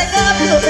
Take up your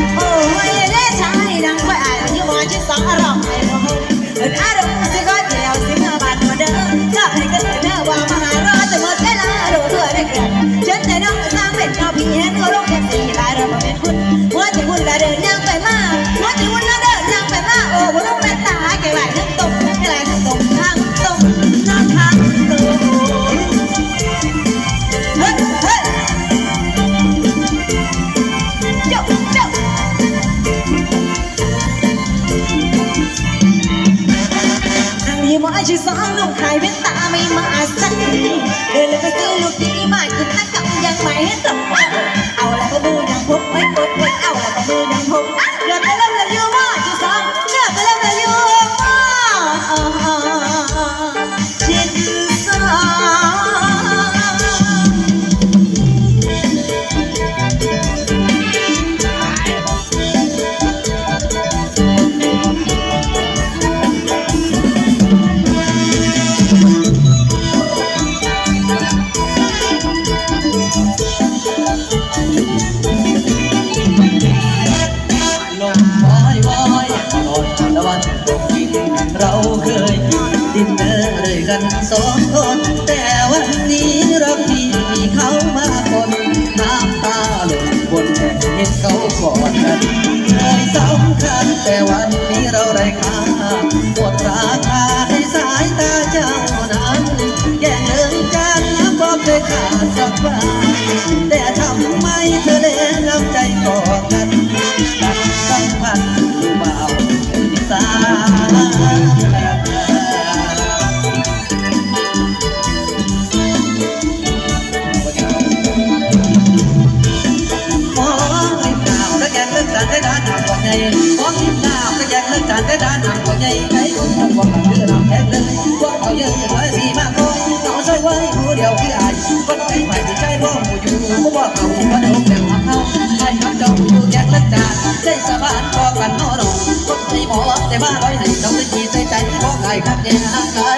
ชิสาอนุ่งขายเป็นตา เขาก่อนนั้นของสำคัญแต่วันนี้เราได้ค่าหมดราคาในสายตาเจ้านั้นแย่งเงินกันบอกเคยขาดสักบาทแต่ทำไมเธอเล่ แต่ว่าไว้ให้เจ้องดีใจใจเพราะใครครับแกนะ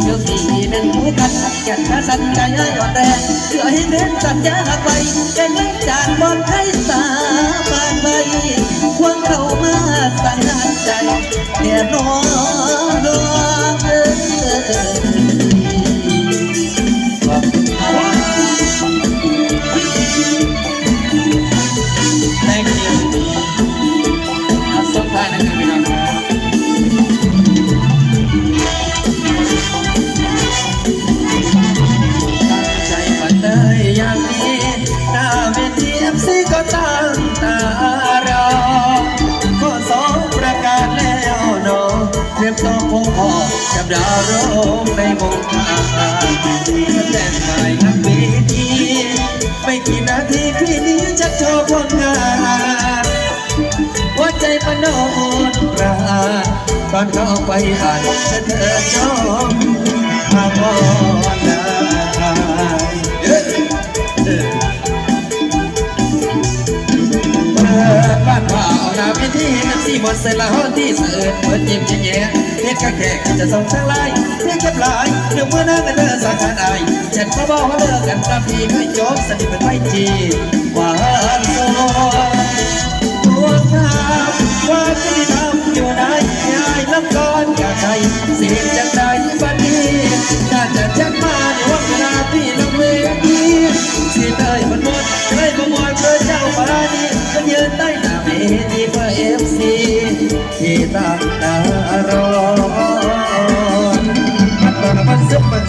เชื่อสีเป็นผู้กันแก่นสัญญาหยอดแรงเชื่อให้เป็นสัญญาไปแก่นจากบอดให้สาบานไปควงเข้ามาสั่งหารใจแน่นอง ดาวร้องในมงคาแสดงใหม่นักเวทีไม่กี่นาทีพี่นี้จะโชว์ผลงานหัวใจมันโดนปราตอนเข้าไปอ่านเธอชอบมาบอกาหน้าพิธีน้ำสีหมดเสร็จแล้วที่เสือเปิดจิ้มจิ้มแย่เรียกกะแขกจะส่งทางไลน์เรียกกับไลน์เดี๋ยวเมื่อนั่งกันเดินสาขาไอฉันก็บอกว่าเลิกกันกับพี่ไม่จบสนิทเป็นไม่จีหวานโซดวงดาวว่าจะได้ทำอยู่ไหนยายลำกอนกับใครเสียงจากใดบัดนี้น่าจะ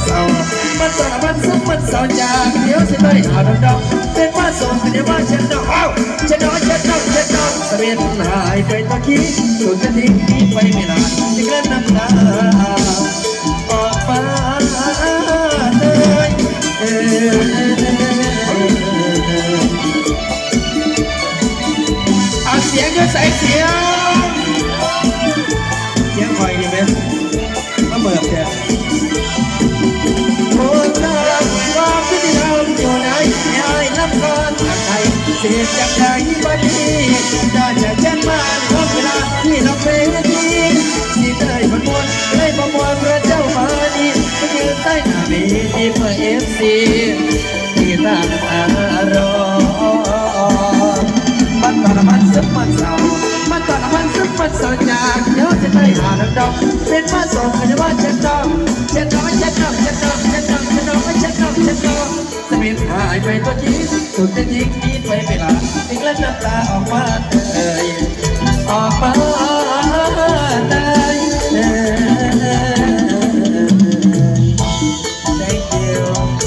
มันซึมมันเศร้ามันตอนมันซึมมันเศร้าจากเดี๋ยวสิไปหาดอกดอกเป็นว่าส่งเดี๋ยวว่าฉันดอกเอาฉันดอกฉันดอกฉันดอกเสวียนหายไปตะกี้สุดจะทิ้งไปไม่นานจะกระน้ำตาออกไป สียจากใจบัดนี้ได้จะแจ้งมาในวันเวลาที่เราเป็นทีสิได้ประมวลได้ประมวลพระเจ้ามาดีมายืนใต้หน้าเวทีเพื่อเอฟซีที่ตั้งอารมณ์มันตอนมันซึมมันเศร้ามันตอนมันซึมมันเศร้าจากเดี๋ยวจะได้หาดอกเป็นมาส่งกันว่าฉันต้องฉันต้องฉันต้องฉันต้อง ไปตัวจีสุดจะทิ้งนี้ไปเวลาทิ้งแล้วน้ำตาออกมาเอ่ยออกมาได้เอ่ย Thank you